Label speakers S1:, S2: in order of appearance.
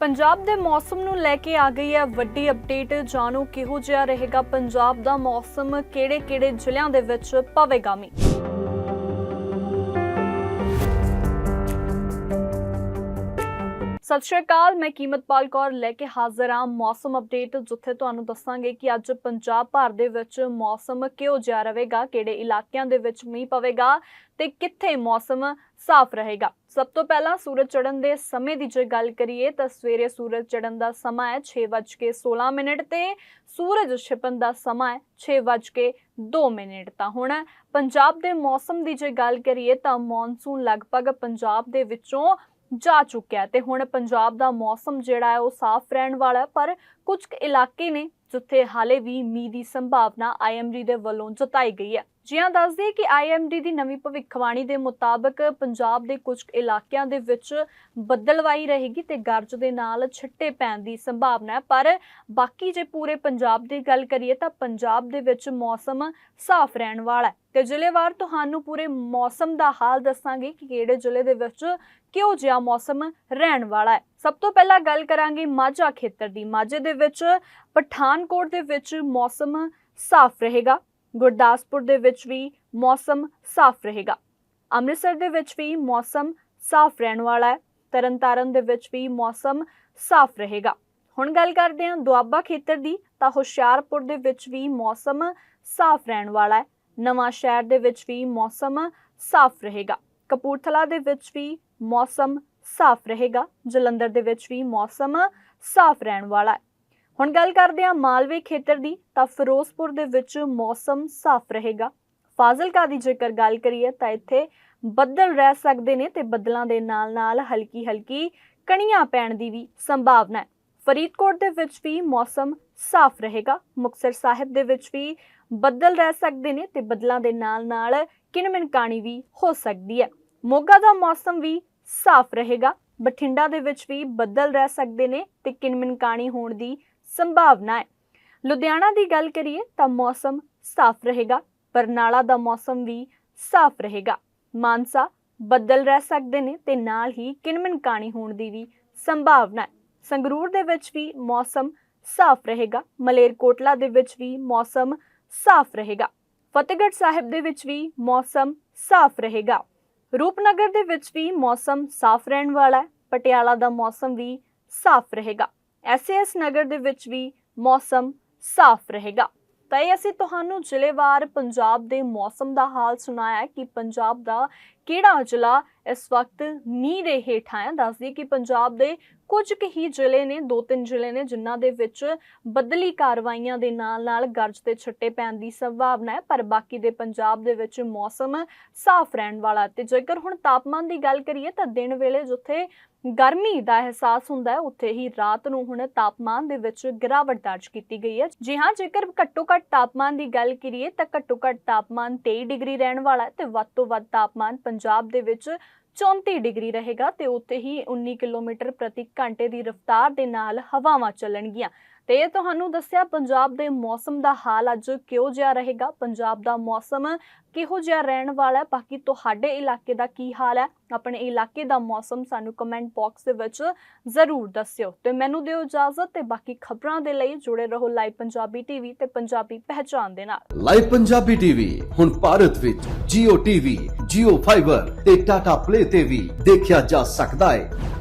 S1: ਪੰਜਾਬ ਦੇ ਮੌਸਮ ਨੂੰ ਲੈ ਕੇ ਆ ਗਈ ਹੈ ਵੱਡੀ ਅਪਡੇਟ ਜਾਣੋ ਕਿਹੋ ਜਿਹਾ ਰਹੇਗਾ ਪੰਜਾਬ ਦਾ ਮੌਸਮ, ਕਿਹੜੇ-ਕਿਹੜੇ ਜ਼ਿਲ੍ਹਿਆਂ ਦੇ ਵਿੱਚ ਪਵੇਗਾ ਮੀਂਹ? ਸਤਿ ਸ਼੍ਰੀ ਅਕਾਲ, ਮੈਂ ਕੀਮਤਪਾਲ ਕੌਰ ਲੈ ਕੇ ਹਾਜ਼ਰ ਹਾਂ ਮੌਸਮ ਅਪਡੇਟ ਜਿੱਥੇ ਤੁਹਾਨੂੰ ਦੱਸਾਂਗੇ ਕਿ ਅੱਜ ਪੰਜਾਬ ਭਰ ਦੇ ਵਿੱਚ ਮੌਸਮ ਕਿਹੋ ਜਿਹਾ ਰਹੇਗਾ, ਕਿਹੜੇ ਇਲਾਕਿਆਂ ਦੇ ਵਿੱਚ ਮੀਂਹ ਪਵੇਗਾ ਤੇ ਕਿੱਥੇ ਮੌਸਮ ਸਾਫ਼ ਰਹੇਗਾ। ਸਭ ਤੋਂ ਪਹਿਲਾਂ ਸੂਰਜ ਚੜ੍ਹਨ ਦੇ ਸਮੇਂ ਦੀ ਜੇ ਗੱਲ ਕਰੀਏ ਤਾਂ ਸਵੇਰੇ ਸੂਰਜ ਚੜ੍ਹਨ ਦਾ ਸਮਾਂ ਹੈ 6:16 ਮਿੰਟ ਤੇ, ਸੂਰਜ ਛਿਪਣ ਦਾ ਸਮਾਂ ਹੈ 6:02 ਮਿੰਟ। ਤਾਂ ਹੁਣ ਪੰਜਾਬ ਦੇ ਮੌਸਮ ਦੀ ਜੇ ਗੱਲ ਕਰੀਏ ਤਾਂ ਮੌਨਸੂਨ ਲਗਭਗ ਪੰਜਾਬ ਦੇ ਵਿੱਚੋਂ ਜਾ ਚੁੱਕਿਆ ਤੇ ਹੁਣ ਪੰਜਾਬ ਦਾ ਮੌਸਮ ਜਿਹੜਾ ਹੈ ਉਹ ਸਾਫ਼ ਰਹਿਣ ਵਾਲਾ ਹੈ, ਪਰ ਕੁਝ ਇਲਾਕੇ ਨੇ ਜਿੱਥੇ ਹਾਲੇ ਵੀ ਮੀਂਹ ਦੀ ਸੰਭਾਵਨਾ ਆਈਐਮਡੀ ਦੇ ਵੱਲੋਂ ਜਤਾਈ ਗਈ ਹੈ। ਜੀ ਹਾਂ ਦੱਸ ਦਈਏ ਕਿ ਆਈਐਮਡੀ ਦੀ ਨਵੀਂ ਭਵਿੱਖਬਾਣੀ ਦੇ ਮੁਤਾਬਕ ਪੰਜਾਬ ਦੇ ਕੁਝ ਇਲਾਕਿਆਂ ਦੇ ਵਿੱਚ ਬੱਦਲਵਾਈ ਰਹੇਗੀ ਤੇ ਗਰਜ ਦੇ ਨਾਲ ਛਿੱਟੇ ਪੈਣ ਦੀ ਸੰਭਾਵਨਾ ਹੈ। ਪਰ ਬਾਕੀ ਜੇ ਪੂਰੇ ਪੰਜਾਬ ਦੀ ਗੱਲ ਕਰੀਏ ਤਾਂ ਪੰਜਾਬ ਦੇ ਵਿੱਚ ਮੌਸਮ ਸਾਫ਼ ਰਹਿਣ ਵਾਲਾ ਹੈ। ਤੇ ਜ਼ਿਲ੍ਹੇਵਾਰ ਤੁਹਾਨੂੰ ਪੂਰੇ ਮੌਸਮ ਦਾ ਹਾਲ ਦੱਸਾਂਗੇ ਕਿ ਕਿਹੜੇ ਜ਼ਿਲ੍ਹੇ ਦੇ ਵਿੱਚ ਕਿਹੋ ਜਿਹਾ ਮੌਸਮ ਰਹਿਣ ਵਾਲਾ ਹੈ। ਸਭ ਤੋਂ ਪਹਿਲਾਂ ਗੱਲ ਕਰਾਂਗੇ ਮਾਝਾ ਖੇਤਰ ਦੀ। ਮਾਝੇ ਦੇ ਵਿੱਚ ਪਠਾਨਕੋਟ ਦੇ ਵਿੱਚ ਮੌਸਮ ਸਾਫ਼ ਰਹੇਗਾ। ਗੁਰਦਾਸਪੁਰ ਦੇ ਵਿੱਚ ਵੀ ਮੌਸਮ ਸਾਫ਼ ਰਹੇਗਾ। ਅੰਮ੍ਰਿਤਸਰ ਦੇ ਵਿੱਚ ਵੀ ਮੌਸਮ ਸਾਫ਼ ਰਹਿਣ ਵਾਲਾ ਹੈ। ਤਰਨਤਾਰਨ ਦੇ ਵਿੱਚ ਵੀ ਮੌਸਮ ਸਾਫ਼ ਰਹੇਗਾ। ਹੁਣ ਗੱਲ ਕਰਦੇ ਹਾਂ ਦੁਆਬਾ ਖੇਤਰ ਦੀ, ਤਾਂ ਹੁਸ਼ਿਆਰਪੁਰ ਦੇ ਵਿੱਚ ਵੀ ਮੌਸਮ ਸਾਫ਼ ਰਹਿਣ ਵਾਲਾ ਹੈ। ਨਵਾਂ ਸ਼ਹਿਰ ਦੇ ਵਿੱਚ ਵੀ ਮੌਸਮ ਸਾਫ਼ ਰਹੇਗਾ। ਕਪੂਰਥਲਾ ਦੇ ਵਿੱਚ ਵੀ ਮੌਸਮ ਸਾਫ਼ ਰਹੇਗਾ। ਜਲੰਧਰ ਦੇ ਵਿੱਚ ਵੀ ਮੌਸਮ ਸਾਫ਼ ਰਹਿਣ ਵਾਲਾ ਹੈ। ਹੁਣ ਗੱਲ ਕਰਦੇ ਹਾਂ ਮਾਲਵੇ ਖੇਤਰ ਦੀ, ਤਾਂ ਫਿਰੋਜ਼ਪੁਰ ਦੇ ਵਿੱਚ ਮੌਸਮ ਸਾਫ਼ ਰਹੇਗਾ। ਫਾਜ਼ਿਲਕਾ ਦੀ ਜੇਕਰ ਗੱਲ ਕਰੀਏ, ਤਾਂ ਇੱਥੇ ਬੱਦਲ ਰਹਿ ਸਕਦੇ ਨੇ ਤੇ ਬੱਦਲਾਂ ਦੇ ਨਾਲ-ਨਾਲ ਹਲਕੀ ਹਲਕੀ ਕਣੀਆਂ ਪੈਣ ਦੀ ਵੀ ਸੰਭਾਵਨਾ ਹੈ। ਫਰੀਦਕੋਟ ਦੇ ਵਿੱਚ ਵੀ ਮੌਸਮ ਸਾਫ਼ ਰਹੇਗਾ। ਮੁਕਤਸਰ ਸਾਹਿਬ ਦੇ ਵਿੱਚ ਵੀ ਬੱਦਲ ਰਹਿ ਸਕਦੇ ਨੇ ਤੇ ਬੱਦਲਾਂ ਦੇ ਨਾਲ-ਨਾਲ ਕਿਣਮਿਣਕਾਣੀ ਵੀ ਹੋ ਸਕਦੀ ਹੈ। ਮੋਗਾ ਦਾ ਮੌਸਮ ਵੀ ਸਾਫ਼ ਰਹੇਗਾ। ਬਠਿੰਡਾ ਦੇ ਵਿੱਚ ਵੀ ਬੱਦਲ ਰਹਿ ਸਕਦੇ ਨੇ ਤੇ ਕਿਣਮਿਣਕਾਣੀ ਹੋਣ ਦੀ ਸੰਭਾਵਨਾ ਹੈ। ਲੁਧਿਆਣਾ ਦੀ ਗੱਲ ਕਰੀਏ ਤਾਂ ਮੌਸਮ ਸਾਫ਼ ਰਹੇਗਾ, ਬਰਨਾਲਾ ਦਾ ਮੌਸਮ ਵੀ ਸਾਫ਼ ਰਹੇਗਾ। ਮਾਨਸਾ ਬੱਦਲ ਰਹਿ ਸਕਦੇ ਨੇ ਤੇ ਨਾਲ ਹੀ ਕਿਣਮਿਣਕਾਣੀ ਹੋਣ ਦੀ ਵੀ ਸੰਭਾਵਨਾ ਹੈ। ਸੰਗਰੂਰ ਦੇ ਵਿੱਚ ਵੀ ਮੌਸਮ ਸਾਫ਼ ਰਹੇਗਾ, ਮਲੇਰਕੋਟਲਾ ਦੇ ਵਿੱਚ ਵੀ ਮੌਸਮ ਸਾਫ਼ ਰਹੇਗਾ। ਫਤਿਹਗੜ੍ਹ ਸਾਹਿਬ ਦੇ ਵਿੱਚ ਵੀ ਮੌਸਮ ਸਾਫ਼ ਰਹੇਗਾ। ਰੂਪਨਗਰ ਦੇ ਵਿੱਚ ਵੀ ਮੌਸਮ ਸਾਫ਼ ਰਹਿਣ ਵਾਲਾ ਹੈ, ਪਟਿਆਲਾ ਦਾ ਮੌਸਮ ਵੀ ਸਾਫ਼ ਰਹੇਗਾ। ਐਸਐਸ ਨਗਰ ਦੇ ਵਿੱਚ ਵੀ ਮੌਸਮ ਸਾਫ਼ ਰਹੇਗਾ। ਤਾਂ ਇਹ ਅਸੀਂ ਤੁਹਾਨੂੰ ਜ਼ਿਲ੍ਹੇਵਾਰ ਪੰਜਾਬ ਦੇ ਮੌਸਮ ਦਾ ਹਾਲ ਸੁਣਾਇਆ ਕਿ ਪੰਜਾਬ ਦਾ ਕਿਹੜਾ ਜ਼ਿਲ੍ਹਾ ਇਸ ਵਕਤ ਮੀਂਹ ਦੇ ਹੇਠਾਂ ਹੈ? ਦੱਸਦੀ ਕਿ ਪੰਜਾਬ ਦੇ ਕੁਝ ਕੁ ਹੀ ਜ਼ਿਲ੍ਹੇ ਨੇ, ਦੋ ਤਿੰਨ ਜ਼ਿਲ੍ਹੇ ਨੇ, ਜਿਨ੍ਹਾਂ ਦੇ ਵਿੱਚ ਬਦਲੀ ਕਾਰਵਾਈਆਂ ਦੇ ਨਾਲ ਨਾਲ ਗਰਜ ਤੇ ਛੱਟੇ ਪੈਣ ਦੀ ਸੰਭਾਵਨਾ ਹੈ, ਪਰ ਬਾਕੀ ਦੇ ਪੰਜਾਬ ਦੇ ਵਿੱਚ ਮੌਸਮ ਸਾਫ਼ ਰਹਿਣ ਵਾਲਾ ਹੈ। ਤੇ ਜੇਕਰ ਹੁਣ ਤਾਪਮਾਨ ਦੀ ਗੱਲ ਕਰੀਏ ਤਾਂ ਦਿਨ ਵੇਲੇ ਜਿੱਥੇ ਗਰਮੀ ਦਾ ਅਹਿਸਾਸ ਹੁੰਦਾ ਹੈ, ਉੱਥੇ ਹੀ ਰਾਤ ਨੂੰ ਹੁਣ ਤਾਪਮਾਨ ਦੇ ਵਿੱਚ ਗਿਰਾਵਟ ਦਰਜ ਕੀਤੀ ਗਈ ਹੈ। ਜੀ ਹਾਂ, ਜੇਕਰ ਘੱਟੋ ਘੱਟ ਤਾਪਮਾਨ ਦੀ ਗੱਲ ਕਰੀਏ ਤਾਂ ਘੱਟੋ ਘੱਟ ਤਾਪਮਾਨ 23 ਡਿਗਰੀ ਰਹਿਣ ਵਾਲਾ ਹੈ ਤੇ ਵੱਧ ਤੋਂ ਵੱਧ ਤਾਪਮਾਨ ਪੰਜਾਬ ਦੇ ਵਿੱਚ 34 ਡਿਗਰੀ ਰਹੇਗਾ ਤੇ ਉੱਥੇ ਹੀ 19 ਕਿਲੋਮੀਟਰ ਪ੍ਰਤੀ ਘੰਟੇ ਦੀ ਰਫ਼ਤਾਰ ਦੇ ਨਾਲ ਹਵਾਵਾਂ ਚੱਲਣਗੀਆਂ। ਤੇ ਇਹ ਤੁਹਾਨੂੰ ਦੱਸਿਆ ਪੰਜਾਬ ਦੇ ਮੌਸਮ ਦਾ ਹਾਲ ਅੱਜ ਕਿਹੋ ਜਿਹਾ ਰਹੇਗਾ? ਪੰਜਾਬ ਦਾ ਮੌਸਮ ਕਿਹੋ ਜਿਹਾ ਰਹਿਣ ਵਾਲਾ ਹੈ? ਬਾਕੀ ਤੁਹਾਡੇ ਇਲਾਕੇ ਦਾ ਕੀ ਹਾਲ ਹੈ? ਆਪਣੇ ਇਲਾਕੇ ਦਾ ਮੌਸਮ ਸਾਨੂੰ ਕਮੈਂਟ ਬਾਕਸ ਦੇ ਵਿੱਚ ਜ਼ਰੂਰ ਦੱਸਿਓ। ਤੇ ਮੈਨੂੰ ਦਿਓ ਇਜਾਜ਼ਤ ਤੇ ਬਾਕੀ ਖਬਰਾਂ ਦੇ ਲਈ ਜੁੜੇ ਰਹੋ ਲਾਈਵ ਪੰਜਾਬੀ ਟੀਵੀ ਤੇ ਪੰਜਾਬੀ ਪਹਿਚਾਨ ਦੇ ਨਾਲ।
S2: ਲਾਈਵ ਪੰਜਾਬੀ ਟੀਵੀ ਹੁਣ ਭਾਰਤ ਵਿੱਚ Jio TV, Jio Fiber ਤੇ Tata Play ਤੇ ਵੀ ਦੇਖਿਆ ਜਾ ਸਕਦਾ ਹੈ।